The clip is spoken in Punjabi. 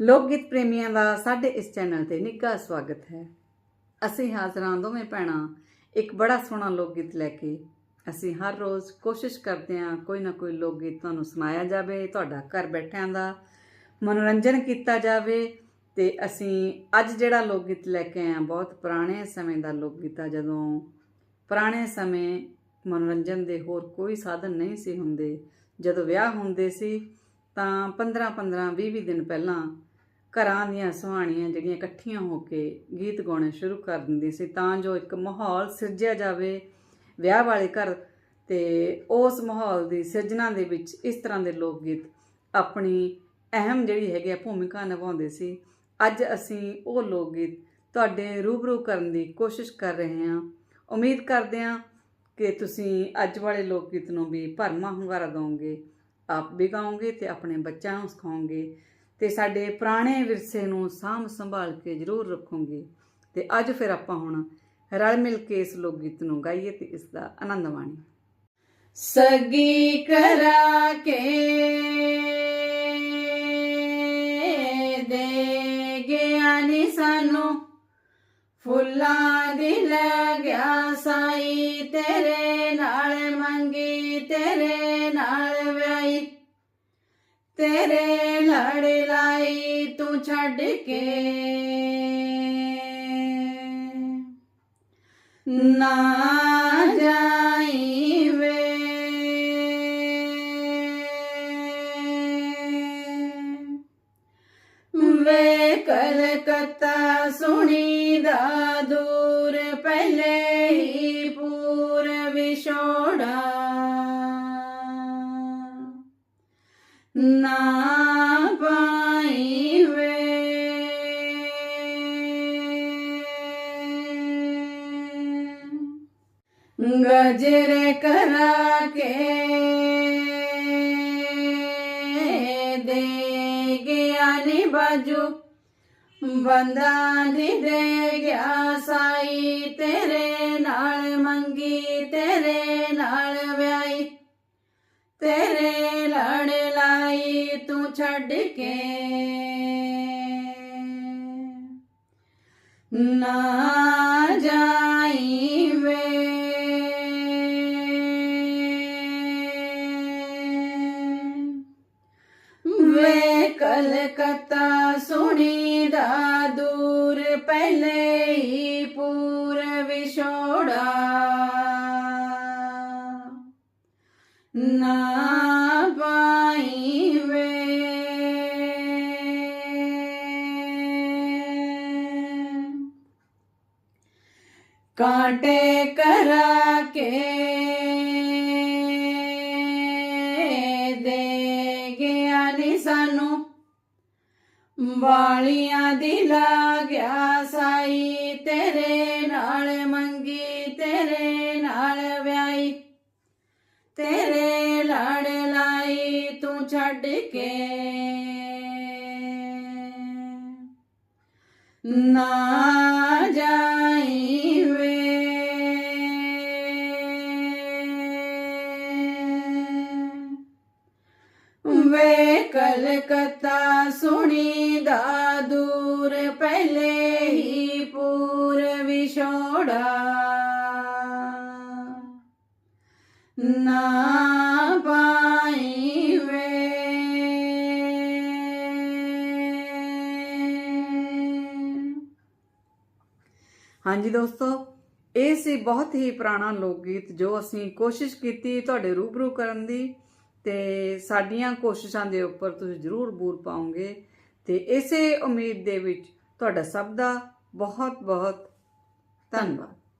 ਲੋਕ ਗੀਤ ਪ੍ਰੇਮੀਆਂ ਦਾ ਸਾਡੇ ਇਸ ਚੈਨਲ ਤੇ ਨਿੱਘਾ ਸਵਾਗਤ ਹੈ। ਅਸੀਂ ਹਾਜ਼ਰਾਂ ਦੋਵੇਂ ਭੈਣਾਂ, ਇੱਕ ਬੜਾ ਸੋਹਣਾ ਲੋਕ ਗੀਤ ਲੈ ਕੇ। ਅਸੀਂ ਹਰ ਰੋਜ਼ ਕੋਸ਼ਿਸ਼ ਕਰਦੇ ਹਾਂ ਕੋਈ ਨਾ ਕੋਈ ਲੋਕ ਗੀਤ ਤੁਹਾਨੂੰ ਸੁਣਾਇਆ ਜਾਵੇ, ਤੁਹਾਡਾ ਘਰ ਬੈਠਿਆਂ ਦਾ ਮਨੋਰੰਜਨ ਕੀਤਾ ਜਾਵੇ ਤੇ ਅਸੀਂ ਅੱਜ ਜਿਹੜਾ ਲੋਕ ਗੀਤ ਲੈ ਕੇ ਆਏ ਹਾਂ, ਬਹੁਤ ਪੁਰਾਣੇ ਸਮੇਂ ਦਾ ਲੋਕ ਗੀਤ ਆ, ਜਦੋਂ ਪੁਰਾਣੇ ਸਮੇਂ ਮਨੋਰੰਜਨ ਦੇ ਹੋਰ ਕੋਈ ਸਾਧਨ ਨਹੀਂ ਸੀ ਹੁੰਦੇ, ਜਦੋਂ ਵਿਆਹ ਹੁੰਦੇ ਸੀ ਤਾਂ 15 15 20 20 ਦਿਨ ਪਹਿਲਾਂ ਘਰਾਂ ਦੀਆਂ ਸੁਹਾਣੀਆਂ ਜਿਹੜੀਆਂ ਇਕੱਠੀਆਂ ਹੋ ਕੇ ਗੀਤ ਗਾਉਣੇ ਸ਼ੁਰੂ ਕਰ ਦਿੰਦੀ ਸੀ, ਤਾਂ ਜੋ ਇੱਕ ਮਾਹੌਲ ਸਿਰਜਿਆ ਜਾਵੇ ਵਿਆਹ ਵਾਲੇ ਘਰ ਤੇ ਉਸ ਮਾਹੌਲ ਦੀ ਸਿਰਜਣਾ ਦੇ ਵਿੱਚ ਇਸ ਤਰ੍ਹਾਂ ਦੇ ਲੋਕ ਗੀਤ ਆਪਣੀ ਅਹਿਮ ਜਿਹੜੀ ਹੈਗੀ ਆ ਭੂਮਿਕਾ ਨਿਭਾਉਂਦੇ ਸੀ। ਅੱਜ ਅਸੀਂ ਉਹ ਲੋਕ ਗੀਤ ਤੁਹਾਡੇ ਰੂਬਰੂ ਕਰਨ ਦੀ ਕੋਸ਼ਿਸ਼ ਕਰ ਰਹੇ ਹਾਂ। ਉਮੀਦ ਕਰਦੇ ਹਾਂ ਕਿ ਤੁਸੀਂ ਅੱਜ ਵਾਲੇ ਲੋਕ ਗੀਤ ਨੂੰ ਵੀ ਭਰਮਾ ਹੁੰਗਾਰਾ ਦਿਓਗੇ ਆਪ ਵੀ ਗਾਉਂਗੇ ਤੇ ਆਪਣੇ ਬੱਚਿਆਂ ਨੂੰ ਸਿਖਾਉਂਗੇ ਤੇ ਸਾਡੇ ਪੁਰਾਣੇ ਵਿਰਸੇ ਨੂੰ ਸਾਂਭ ਸੰਭਾਲ ਕੇ ਜ਼ਰੂਰ ਰੱਖੋਗੇ ਤੇ ਅੱਜ ਫਿਰ ਆਪਾਂ ਹੁਣ ਰਲ ਮਿਲ ਕੇ ਇਸ ਲੋਕ ਗੀਤ ਨੂੰ ਗਾਈਏ ਤੇ ਇਸ ਦਾ ਆਨੰਦ ਮਾਣੀਏ। ਸਗੀ ਕਰਾ ਕੇ ਦੇ ਗਿਆ ਨੀ ਸਾਨੂੰ, ਫੁੱਲਾਂ ਦੀ ਲੱਗਿਆ ਸਾਈ ਤੇਰੇ ਨਾਲ, ਮੰਗੀ ਤੇਰੇ ਨਾਲ। ਤੇਰੇ ਲੜ ਲਾਈ ਤੂੰ ਛੱਡ ਕੇ। ਨਾ ਜਾਈ ਵੇ ਵੇ ਕਲਕੱਤਾ ਸੁਣੀ ਦਾ ਦੂਰ ਪਹਿਲੇ ਹੀ ਪੂਰ ਵਿਛੋੜਾ ਨਾ ਪਾਈ ਵੇ ਗਜਰ ਕਰਾ ਕੇ ਦੇ ਗਿਆ ਨੀ ਬਾਜੂ। ਬੰਦਾ ਨੀ ਦੇ ਗਿਆ ਸਾਈ ਤੇਰੇ ਨਾਲ ਮੰਗੀ, ਤੇਰੇ ਨਾਲ ਵਿਆਹੀ। ਤੇਰੇ ਲਾਈ ਤੂੰ ਛੱਡ ਕੇ। ਨਾ ਜਾਈ ਵੇ। ਵੇ ਕਲਕੱਤਾ ਸੁਣੀ ਦਾ ਦੂਰ ਪਹਿਲੇ ਹੀ ਪੂਰ ਵਿਛੋੜਾ। ਨਾ ਕਾਂਟੇ ਕਰਾ ਕੇ ਦੇ ਗਿਆ ਨੀ ਸਾਨੂੰ ਵਾਲੀਆਂ ਦੀ ਗਿਆ ਸਾਈ ਤੇਰੇ ਨਾਲ ਮੰਗੀ ਤੇਰੇ ਨਾਲ ਵਿਆਹੀ ਤੇਰੇ ਲੜ ਲਾਈ ਤੂੰ ਛੱਡ ਕੇ ਨਾ ਜਾ ਵੇ ਕਲਕੱਤਾ ਸੁਣੀ ਦਾ ਦੂਰ ਪਹਿਲੇ ਹੀ ਪੂਰ ਵਿਛੋੜਾ ਨਾ ਪਾਈ ਵੇ। ਹਾਂਜੀ ਦੋਸਤੋ, ਇਹ ਸੀ ਬਹੁਤ ਹੀ ਪੁਰਾਣਾ ਲੋਕ ਗੀਤ ਜੋ ਅਸੀਂ ਕੋਸ਼ਿਸ਼ ਕੀਤੀ ਤੁਹਾਡੇ ਰੂਬਰੂ ਕਰਨ ਦੀ। ਤੇ ਸਾਡੀਆਂ ਕੋਸ਼ਿਸ਼ਾਂ ਦੇ ਉੱਪਰ ਤੁਸੀਂ ਜ਼ਰੂਰ ਬੂਰ ਪਾਓਗੇ। ਤੇ ਇਸੇ ਉਮੀਦ ਦੇ ਵਿੱਚ ਤੁਹਾਡਾ ਸਭ ਦਾ ਬਹੁਤ ਬਹੁਤ ਧੰਨਵਾਦ।